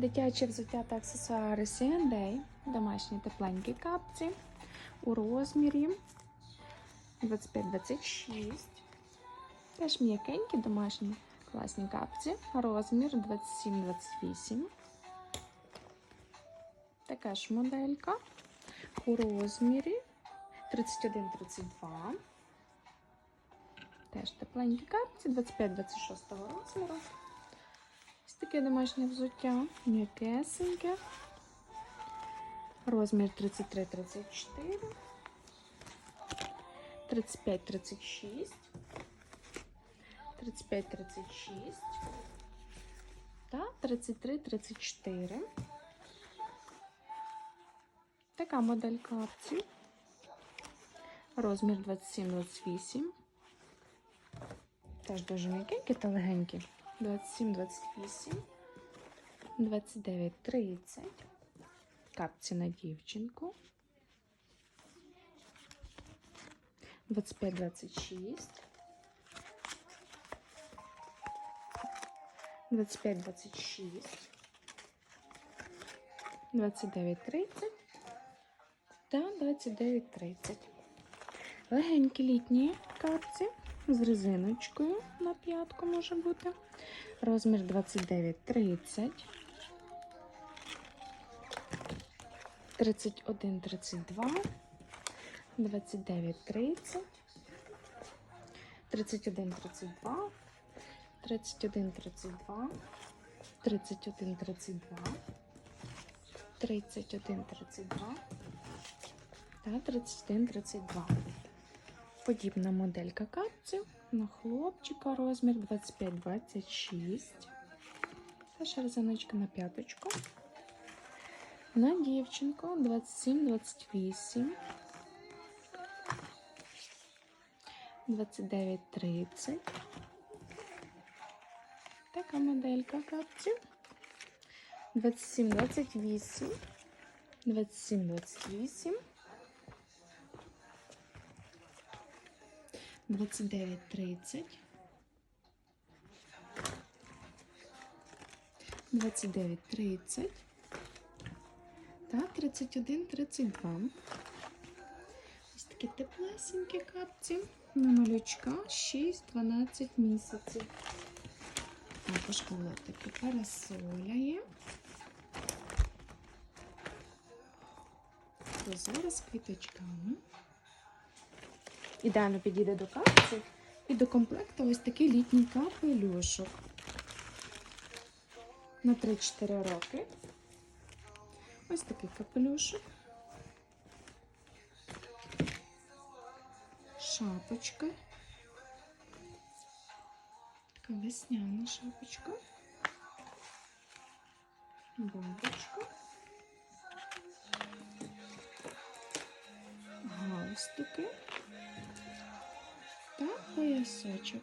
Дитячі взуття та аксесуари C&A, домашні тепленькі капці у розмірі 25-26. Теж м'якенькі домашні класні капці, розмір 27-28. Така ж моделька у розмірі 31-32. Теж тепленькі капці 25-26 розміру. Таке домашнє взуття, м'якесеньке. Розмір 33-34, 35-36, 35-36 та 33-34. Така модель капці. Розмір 27-28. Теж дуже м'якенькі та легенькі. 27, 28, 29, 30. Капці на дівчинку. 25, 26. 25, 26. 29, 30. Та 29, 30. Легенькі літні капці З резиночкою на п'ятку може бути. Розмір 29, 30. 31, 32. 29, 30. 31, 32. 31, 32. 31, 32. 31, 32. Та 31, 32. Подібна моделька капців на хлопчика розмір 25-26. Та шерзаночка на п'яточку. На дівчинку 27-28. 29-30. Така моделька капців. 27-28. 27-28. 29.30. 29.30 та 31.32. Ось такі теплесенькі капці на малючка 6-12 місяців. Також такі парасоля є. Прозора з квіточками. Ідеально підійде до капці і до комплекту ось такий літній капелюшок. На 3-4 роки. Ось такий капелюшок. Шапочка. Така весняна шапочка. Бабочка. Галстуки та поясочок.